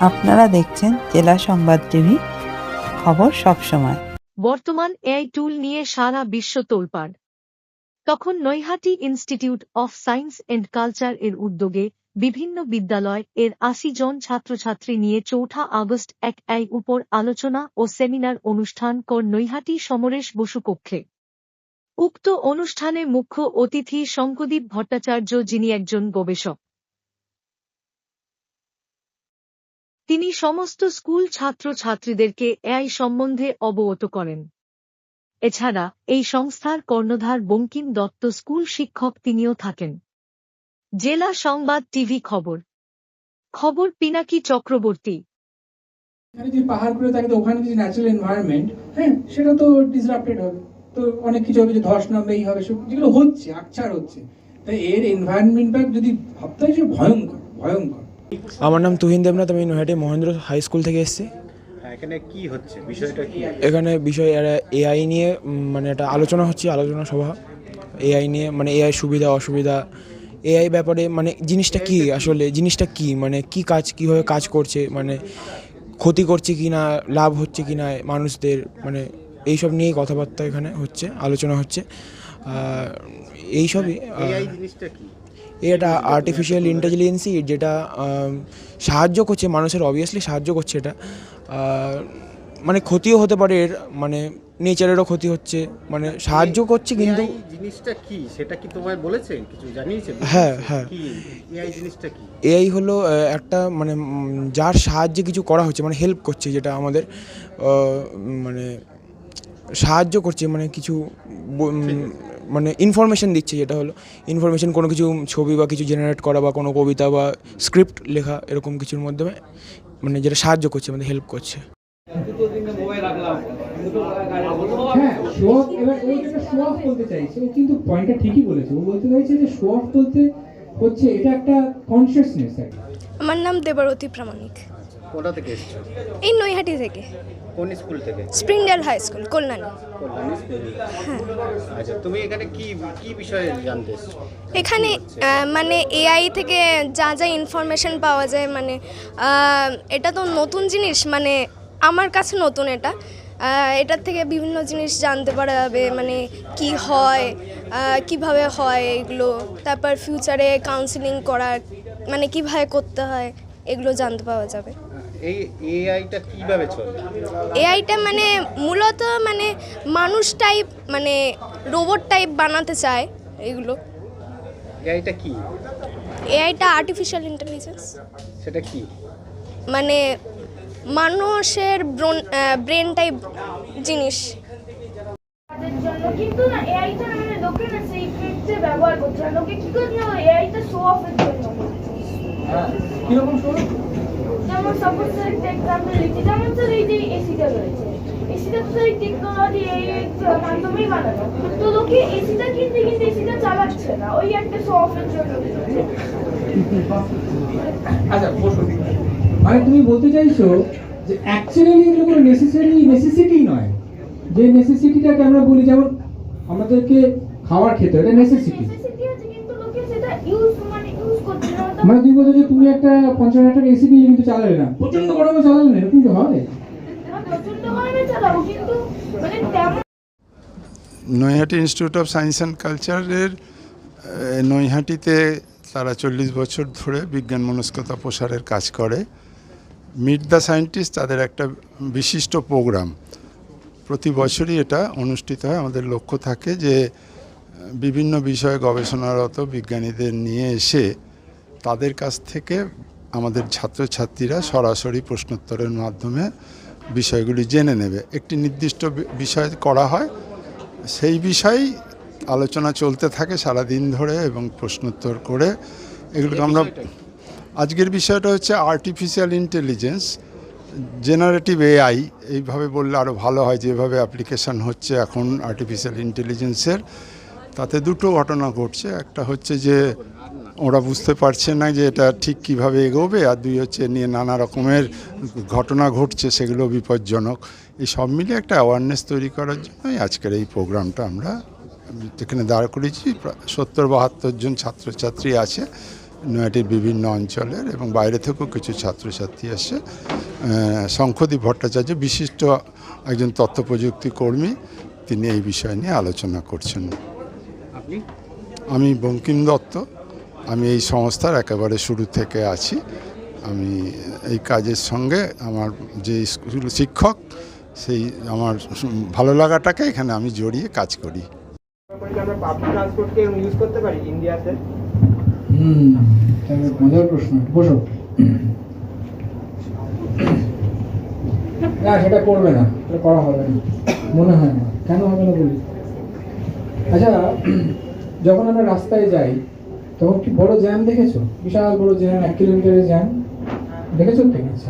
আপনারা দেখছেন জেলা সংবাদ টিভি, খবর সবসময় বর্তমান এআই টুল নিয়ে সারা বিশ্ব তোলপাড়। তখন Naihati Institute of Science and Culture এর উদ্যোগে বিভিন্ন বিদ্যালয় এর আশি জন ছাত্রছাত্রী নিয়ে চৌঠা আগস্ট এক এই উপর আলোচনা ও সেমিনার অনুষ্ঠান কর নৈহাটি সমরেশ বসু কক্ষে। উক্ত অনুষ্ঠানে মুখ্য অতিথি শঙ্কদীপ ভট্টাচার্য যিনি একজন গবেষক। তিনি সমস্ত স্কুল ছাত্রছাত্রীদেরকে এআই সম্বন্ধে অবগত করেন। এছাড়া, এই সংস্থার কর্ণধার বঙ্কিম দত্ত স্কুল শিক্ষক তিনিও থাকেন। জেলা সংবাদ টিভি খবর। খবর পিনাকি চক্রবর্তী। এখানে যদি পাহাড় করে থাকে তো ওখানে যে ন্যাচারাল এনভায়রনমেন্ট হ্যাঁ সেটা তো ডিসরাপ্টেড হবে। তো অনেক কিছু হবে যে ধস নামবে এই হবে সব যেগুলো হচ্ছে আকছার হচ্ছে। তাই এর এনভায়রনমেন্টটা যদি ভাবতে হয় যে ভয়ঙ্কর ভয়ঙ্কর। আমার নাম তুহিন দেবনাথ আমি নৈহাটি মহেন্দ্র হাই স্কুল থেকে এসেছি। হ্যাঁ, এখানে কি হচ্ছে? বিষয়টা কি? এখানে বিষয় এআই নিয়ে মানে একটা আলোচনা হচ্ছে আলোচনা সভা। এআই নিয়ে মানে এআই সুবিধা অসুবিধা। এআই ব্যাপারে মানে জিনিসটা কি আসলে? জিনিসটা কি? মানে কি কাজ কীভাবে কাজ করছে? মানে ক্ষতি করছে কি না লাভ হচ্ছে কি না মানুষদের? মানে এইসব নিয়েই কথাবার্তা এখানে হচ্ছে আলোচনা হচ্ছে। এইসবই জিনিসটা কি? এটা আর্টিফিশিয়াল ইন্টেলিজেন্সি যেটা সাহায্য করছে মানুষের অবভিয়াসলি সাহায্য করছে এটা। মানে ক্ষতিও হতে পারে এর মানে নেচারেরও ক্ষতি হচ্ছে মানে সাহায্য করছে কিন্তু জিনিসটা কি? সেটা কি তোমায় বলেছে? কিছু জানিয়েছে? হ্যাঁ, হ্যাঁ। এআই জিনিসটা কি? এআই হলো একটা মানে যার সাহায্যে কিছু করা হচ্ছে মানে হেল্প করছে যেটা আমাদের মানে সাহায্য করছে মানে কিছু মানে ইনফরমেশন দিচ্ছে যেটা হলো। ইনফরমেশন কোনো কিছু ছবি বা কিছু জেনারেট করা বা কোনো কবিতা বা স্ক্রিপ্ট লেখা এরকম কিছুর মাধ্যমে মানে যেটা সাহায্য করছে মানে হেল্প করছে। হ্যাঁ শো অফ এবার ও যেটা শো অফ বলতে চাইছে ও কিন্তু পয়েন্টটা ঠিকই বলেছে। ও বলতে চাইছে যে শো অফ বলতে হচ্ছে এটা একটা কনসিয়াসনেস আমার নাম দেবরতী প্রামাণিক। কোথা থেকে এসছো? এই নৈহাটি থেকে। কোন স্কুল থেকে? Springdale High School Kalyani. Kalyani school. আচ্ছা তুমি এখানে কি কি বিষয়ে জানতে এসছো? এখানে মানে এআই থেকে যা যা ইনফরমেশন পাওয়া যায় মানে এটা তো নতুন জিনিস মানে আমার কাছে নতুন এটা। এটার থেকে বিভিন্ন জিনিস জানতে পারা যাবে মানে কি হয় কীভাবে হয় এগুলো। তারপর ফিউচারে কাউন্সিলিং করা মানে কীভাবে করতে হয় এগুলো জানতে পাওয়া যাবে। এই এআইটা কীভাবে চলে? এআইটা মানে মূলত মানে মানুষ টাইপ মানে রোবট টাইপ বানাতে চায় এগুলো। এআইটা কি? এআইটা আর্টিফিশিয়াল ইন্টেলিজেন্স সেটা কি? মানে মানুষের ব্রেন টাইপ জিনিস। কিন্তু না এআইটা মানে লোকে না সেই ক্ষেত্রে ব্যবহার করছে লোকে কি করছে? এআইটা শো অফের জন্য। কীরকম শো যেমন সাপোজ দিচ্ছি যেমন স্যার এই যে এসিটা রয়েছে এসিটা তো স্যার টেকনোলজি এই মাধ্যমেই বানানো। তো লোকে এসিটা কিনতে কিন্তু এসিটা চালাচ্ছে না ওই একটা শো অফের জন্য। আচ্ছা মানে তুমি বলতে চাইছো যে অ্যাকচুয়ালি এগুলো কোনো নেসেসারি নেসেসিটি নয়। যে নেসেসিটিটাকে আমরা বলি যেমন আমাদেরকে খাবার খেতে এটা নেসেসিটি আছে কিন্তু লোকে সেটা ইউজ মানে তুমি বলছো যে তুমি একটা পঞ্চাশ হাজার টাকা এসি কিনে কিন্তু চালালে না। প্রচণ্ড গরমে চালালে না এরকম হয়। চালাবো কিন্তু মানে তেমন Naihati Institute of Science and কালচারের নৈহাটিতে তারা চল্লিশ বছর ধরে বিজ্ঞান মনস্কতা প্রসারের কাজ করে। মিট দ্য সায়েন্টিস্ট তাদের একটা বিশিষ্ট প্রোগ্রাম প্রতি বছরই এটা অনুষ্ঠিত হয়। আমাদের লক্ষ্য থাকে যে বিভিন্ন বিষয়ে গবেষণারত বিজ্ঞানীদের নিয়ে এসে তাদের কাছ থেকে আমাদের ছাত্রছাত্রীরা সরাসরি প্রশ্নোত্তরের মাধ্যমে বিষয়গুলি জেনে নেবে। একটি নির্দিষ্ট বিষয় করা হয় সেই বিষয়েই আলোচনা চলতে থাকে সারা দিন ধরে এবং প্রশ্নোত্তর করে। এগুলোকে আমরা আজকের বিষয়টা হচ্ছে আর্টিফিশিয়াল ইন্টেলিজেন্স জেনারেটিভ এআই এইভাবে বললে আরও ভালো হয় যেভাবে অ্যাপ্লিকেশান হচ্ছে এখন আর্টিফিশিয়াল ইন্টেলিজেন্সের তাতে দুটো ঘটনা ঘটছে। একটা হচ্ছে যে ওরা বুঝতে পারছে না যে এটা ঠিক কীভাবে এগোবে আর দুই হচ্ছে নিয়ে নানা রকমের ঘটনা ঘটছে সেগুলো বিপজ্জনক। এই সব মিলে একটা অ্যাওয়ারনেস তৈরি করার জন্যই আজকের এই প্রোগ্রামটা আমরা এখানে দাঁড় করেছি সত্তর বাহাত্তর জন ছাত্রছাত্রী আছে নয়াটির বিভিন্ন অঞ্চলের এবং বাইরে থেকেও কিছু ছাত্রছাত্রী আহ, শঙ্খদীপ ভট্টাচার্য বিশিষ্ট একজন তথ্য প্রযুক্তি কর্মী তিনি এই বিষয় নিয়ে আলোচনা করছেন। আমি বঙ্কিম দত্ত। আমি এই সংস্থার একেবারে শুরু থেকে আছি। আমি এই কাজের সঙ্গে আমার যে স্কুল শিক্ষক, সেই আমার ভালো লাগাটাকে এখানে আমি জড়িয়ে কাজ করি। না সেটা করবে না সেটা করা হবে না মনে হয় না কেন হবে না বলি আচ্ছা যখন আমরা রাস্তায় যাই তখন কি বড় জ্যাম দেখেছ? বিশাল বড় জ্যাম, এক কিলোমিটারের জ্যাম। দেখেছ ঠিক আছে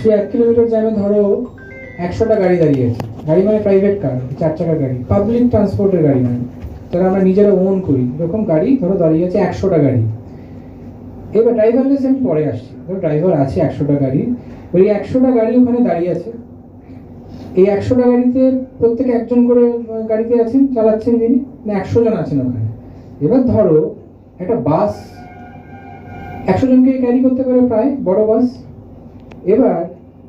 সেই এক কিলোমিটার জ্যামে ধরো একশোটা গাড়ি দাঁড়িয়ে আছে গাড়ি মানে প্রাইভেট কার চার চাকার গাড়ি। পাবলিক ট্রান্সপোর্টের গাড়ি মানে। যারা আমরা নিজেরা ওন করি। এরকম গাড়ি ধরো দাঁড়িয়ে আছে একশোটা গাড়ি। এবার ড্রাইভার ড্রাইভারলেস আমি পরে আসছি। ধরো ড্রাইভার আছে একশোটা গাড়ি। ওই একশোটা গাড়ি ওখানে দাঁড়িয়ে আছে এই একশোটা গাড়িতে প্রত্যেকে একজন করে গাড়িতে আছেন, চালাচ্ছেন যিনি না, একশো জন আছেন ওখানে। এবার ধরো একটা বাস একশো জনকে ক্যারি করতে পারে প্রায়, বড় বাস। এবার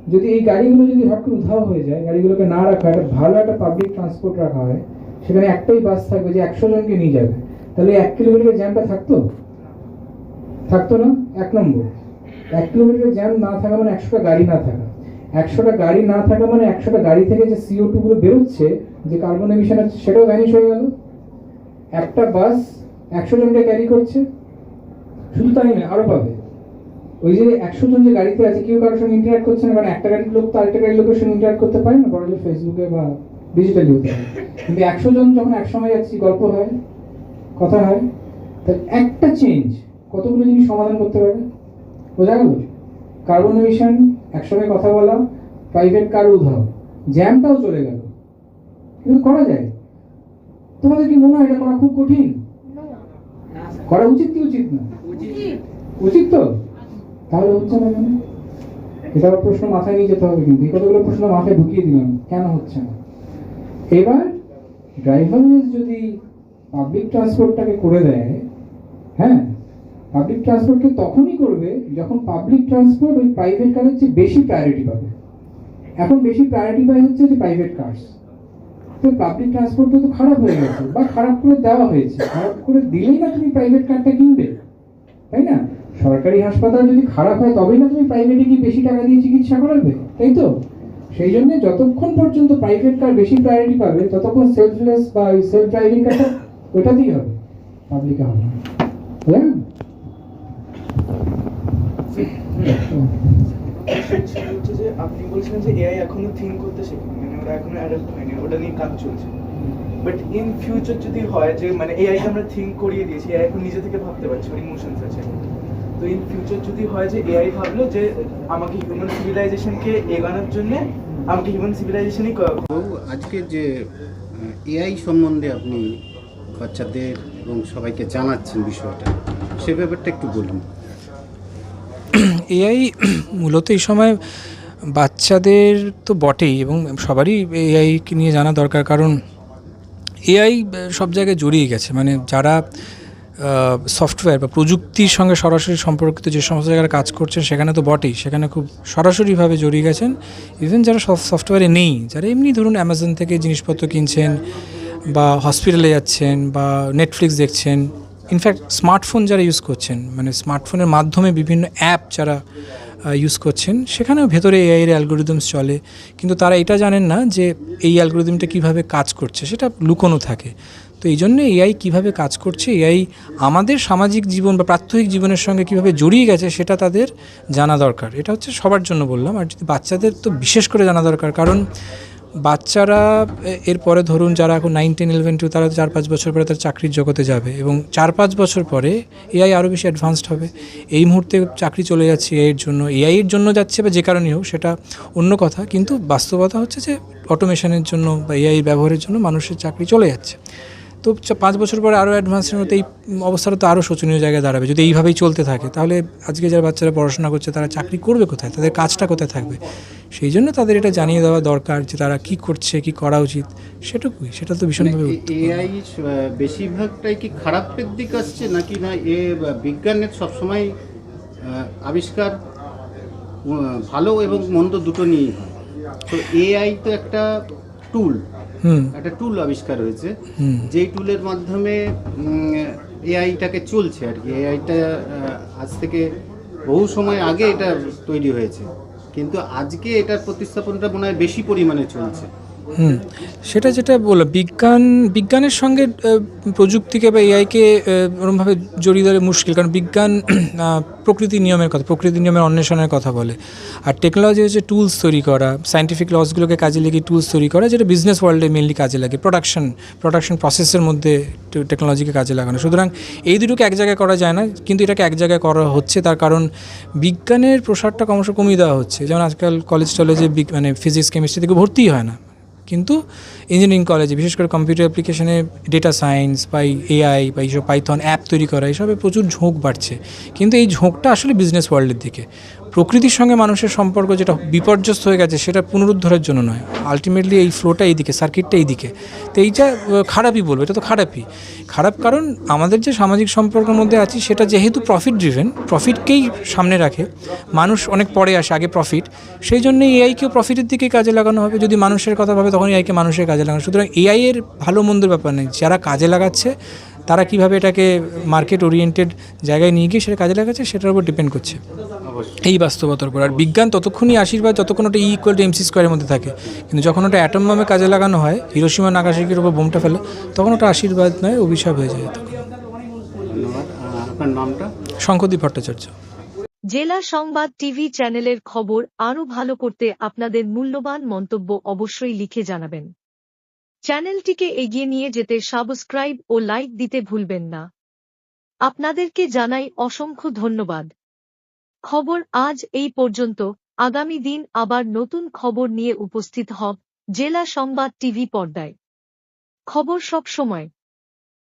যদি এই গাড়িগুলো যদি হট করে উধাও হয়ে যায়, গাড়িগুলোকে না রাখা একটা ভালো একটা পাবলিক ট্রান্সপোর্ট রাখা হয়, সেখানে একটাই বাস থাকবে যে একশো জনকে নিয়ে যাবে। তাহলে এক কিলোমিটার জ্যামটা থাকতো? থাকতো না? এক নম্বর। এক কিলোমিটার জ্যাম না থাকা মানে একশোটা গাড়ি না থাকা। একশোটা গাড়ি না থাকা মানে একশোটা গাড়ি থেকে যে সিও টু গুলো বেরোচ্ছে, যে কার্বন এমিশন আছে সেটাও ভ্যানিশ হয়ে গেল। একটা বাস একশো জনকে ক্যারি করছে। শুধু তাই নয়, আরও পাবে। ওই যে একশো জন যে গাড়িতে আছে, কেউ কারোর সঙ্গে ইন্টারাক্ট করছে না, কারণ একটা গাড়ির লোক তো আরেকটা গাড়ির লোকের সঙ্গে ইন্টারাক্ট করতে পারে না বড় ফেসবুকে বা ডিজিটালি হতে পারে। কিন্তু একশো জন যখন একসময় যাচ্ছি, গল্প হয়, কথা হয়, তাহলে একটা চেঞ্জ কতগুলো জিনিস সমাধান করতে পারে বোঝা গেল? কার্বন এমিশন একসঙ্গে কথা বলা প্রাইভেট কার উধাও জ্যামটাও চলে গেল। কিন্তু করা যায়। তোমাদের কি মনে হয় এটা করা খুব কঠিন? করা উচিত কি উচিত না? উচিত তো। তাহলে হচ্ছে না কেন এটা প্রশ্ন মাথায় নিয়ে যেতে হবে কিন্তু। এই কতগুলো প্রশ্ন মাথায় ঢুকিয়ে দিলাম, কেন হচ্ছে না? এবার ড্রাইভারলেস যদি পাবলিক ট্রান্সপোর্টটাকে করে দেয় হ্যাঁ? পাবলিক ট্রান্সপোর্টকে তখনই করবে যখন পাবলিক ট্রান্সপোর্ট ওই প্রাইভেট কারের চেয়ে বেশি প্রায়োরিটি পাবে। এখন বেশি প্রায়োরিটি পায় হচ্ছে যে প্রাইভেট কার্স তো পাবলিক ট্রান্সপোর্ট তো খারাপ হয়ে গেছে বা খারাপ করে দেওয়া হয়েছে। খারাপ করে দিলেই না তুমি প্রাইভেট কারটা কিনবে, তাই না? সরকারি হাসপাতাল যদি খারাপ হয়, তবেই না তুমি প্রাইভেটে গিয়ে বেশি টাকা দিয়ে চিকিৎসা করাবে, তাই তো? সেই জন্য যতক্ষণ পর্যন্ত প্রাইভেট কার বেশি প্রায়োরিটি পাবে, ততক্ষণ সেলফলেস বা সেলফ ড্রাইভিং কারটা হবে পাবলিকে হবে আপনি বলছিলেন যে এআই এখনও থিঙ্ক করতে শেখেনি। ওরা এখনও অ্যাডাপ্ট হয়নি ওটা নিয়ে কাজ চলছে। বাট ইন ফিউচার যদি হয় যে মানে এআই কে আমরা থিঙ্ক করিয়ে দিয়েছি এআই এখন নিজে থেকে ভাবতে পারছি ওর ইমোশনস আছে। তো ইন ফিউচার যদি হয় যে এআই ভাবলো যে আমাকে হিউম্যান সিভিলাইজেশনকে এগানোর জন্য আমাকে হিউম্যান সিভিলাইজেশনই আজকে যে এআই সম্বন্ধে আপনি বাচ্চাদের এবং সবাইকে জানাচ্ছেন বিষয়টা সে ব্যাপারটা একটু বলুন। এআই মূলত এই সময় বাচ্চাদের তো বটেই এবং সবারই এআইকে নিয়ে জানা দরকার, কারণ এআই সব জায়গায় জড়িয়ে গেছে। মানে যারা সফটওয়্যার বা প্রযুক্তির সঙ্গে সরাসরি সম্পর্কিত যে সমস্ত জায়গায় কাজ করছেন, সেখানে তো বটেই। সেখানে খুব সরাসরিভাবে জড়িয়ে গেছেন। ইভেন যারা সফটওয়্যারে নেই, যারা এমনি ধরুন অ্যামাজন থেকে জিনিসপত্র কিনছেন বা হসপিটালে যাচ্ছেন বা নেটফ্লিক্স দেখছেন ইনফ্যাক্ট স্মার্টফোন যারা ইউজ করছেন মানে স্মার্টফোনের মাধ্যমে বিভিন্ন অ্যাপ যারা ইউজ করছেন, সেখানেও ভেতরে এআই এর অ্যালগোরিদমস চলে, কিন্তু তারা এটা জানেন না যে এই অ্যালগোরিদমটা কীভাবে কাজ করছে, সেটা লুকোনো থাকে। তো এই জন্য এআই কীভাবে কাজ করছে এআই আমাদের সামাজিক জীবন বা প্রাত্যহিক জীবনের সঙ্গে কীভাবে জড়িয়ে গেছে, সেটা তাদের জানা দরকার। এটা হচ্ছে সবার জন্য বললাম, আর যদি বাচ্চাদের তো বিশেষ করে জানা দরকার, কারণ বাচ্চারা এরপরে ধরুন যারা এখন নাইন টেন ইলেভেন টু তারা চার, পাঁচ বছর পরে তার চাকরির জগতে যাবে এবং চার, পাঁচ বছর পরে এআই আরও বেশি অ্যাডভান্সড হবে। এই মুহূর্তে চাকরি চলে যাচ্ছে এআইয়ের জন্য। এআইয়ের জন্য যাচ্ছে বা যে কারণেই হোক, সেটা অন্য কথা। কিন্তু বাস্তবতা হচ্ছে যে অটোমেশনের জন্য বা এআই ব্যবহারের জন্য মানুষের চাকরি চলে যাচ্ছে। তো পাঁচ বছর পরে আরও অ্যাডভান্সের মতো এই অবস্থাটা তো আরও শোচনীয় জায়গায় দাঁড়াবে। যদি এইভাবেই চলতে থাকে তাহলে আজকে যারা বাচ্চারা পড়াশোনা করছে তারা চাকরি করবে কোথায়? তাদের কাজটা কোথায় থাকবে? সেই জন্য তাদের এটা জানিয়ে দেওয়া দরকার যে তারা কি করছে কি করা উচিত সেটুকুই। সেটা তো ভীষণভাবে উত্তম। এআই বেশিরভাগটাই কি খারাপের দিক আসছে নাকি না এ বিজ্ঞানের সবসময় আবিষ্কার ভালো এবং মন্দ দুটো নিয়েই হয়? তো এআই তো একটা টুল একটা টুল আবিষ্কার হয়েছে। যেই টুলের মাধ্যমে এআইটাকে চলছে আর কি। এআইটা আজ থেকে বহু সময় আগে এটা তৈরি হয়েছে। কিন্তু আজকে এটার প্রতিস্থাপনটা মনে হয় বেশি পরিমাণে চলছে। হুম। সেটা যেটা বলল বিজ্ঞান বিজ্ঞানের সঙ্গে প্রযুক্তিকে বা এআইকে ওরমভাবে জড়িয়ে ধরে মুশকিল কারণ বিজ্ঞান আহ, প্রকৃতির নিয়মের কথা প্রকৃতির নিয়মের অন্বেষণের কথা বলে। আর টেকনোলজি হচ্ছে টুলস তৈরি করা সাইন্টিফিক লসগুলোকে কাজে লেগে টুলস তৈরি করা যেটা বিজনেস ওয়ার্ল্ডে মেনলি কাজে লাগে প্রোডাকশন প্রোডাকশন প্রসেসের মধ্যে টেকনোলজিকে কাজে লাগানো। সুতরাং এই দুটোকে এক জায়গায় করা যায় না কিন্তু এটাকে এক জায়গায় করা হচ্ছে তার কারণ বিজ্ঞানের প্রসারটা ক্রমশ কমিয়ে দেওয়া হচ্ছে। যেমন আজকাল কলেজ টলেজে মানে ফিজিক্স কেমিস্ট্রি থেকে ভর্তিই হয় না। কিন্তু ইঞ্জিনিয়ারিং কলেজে বিশেষ করে কম্পিউটার অ্যাপ্লিকেশনে ডেটা সায়েন্স বা এআই বা এইসব পাইথন অ্যাপ তৈরি করা এইসবে প্রচুর ঝোঁক বাড়ছে। কিন্তু এই ঝোঁকটা আসলে বিজনেস ওয়ার্ল্ডের দিকে। প্রকৃতির সঙ্গে মানুষের সম্পর্ক যেটা বিপর্যস্ত হয়ে গেছে, সেটা পুনরুদ্ধারের জন্য নয়। আলটিমেটলি এই ফ্লোটা এইদিকে সার্কিটটা এইদিকে। তো এইটা খারাপই বলব, এটা তো খারাপই। খারাপ কারণ আমাদের যে সামাজিক সম্পর্কের মধ্যে আছি, সেটা যেহেতু প্রফিট ড্রিভেন প্রফিটকেই সামনে রাখে, মানুষ অনেক পরে আসে, আগে প্রফিট সেই জন্য এআইকেও প্রফিটের দিকে কাজে লাগানো হবে। যদি মানুষের কথা ভাবে, তখন এআইকে মানুষের কাজে লাগানো। সুতরাং এআই এর ভালো মন্দের ব্যাপার নেই। যারা কাজে লাগাচ্ছে তারা কীভাবে এটাকে মার্কেট ওরিয়েন্টেড জায়গায় নিয়ে গিয়ে সেটা কাজে লাগাচ্ছে সেটার উপর ডিপেন্ড করছে। এই বাস্তবতার উপর। আর বিজ্ঞান ততক্ষণই আশীর্বাদ যতক্ষণ ওটা ই ইকুয়াল টু এমসি স্কোয়ারের মধ্যে থাকে। কিন্তু যখন ওটা অ্যাটম বামে কাজে লাগানো হয় হিরোসীমা নাগাসাকির উপর বোমটা ফেলে তখন ওটা আশীর্বাদ নয় অভিশাপ হয়ে যায় তখন। শঙ্করদীপ ভট্টাচার্য। জেলা সংবাদ টিভি চ্যানেলের খবর আরও ভালো করতে আপনাদের মূল্যবান মন্তব্য অবশ্যই লিখে জানাবেন। চ্যানেলটিকে এগিয়ে নিয়ে যেতে সাবস্ক্রাইব ও লাইক দিতে ভুলবেন না। আপনাদেরকে জানাই অসংখ্য ধন্যবাদ। খবর আজ এই পর্যন্ত। আগামী দিন আবার নতুন খবর নিয়ে উপস্থিত হব জেলা সংবাদ টিভি পর্দায়। খবর সব সময়।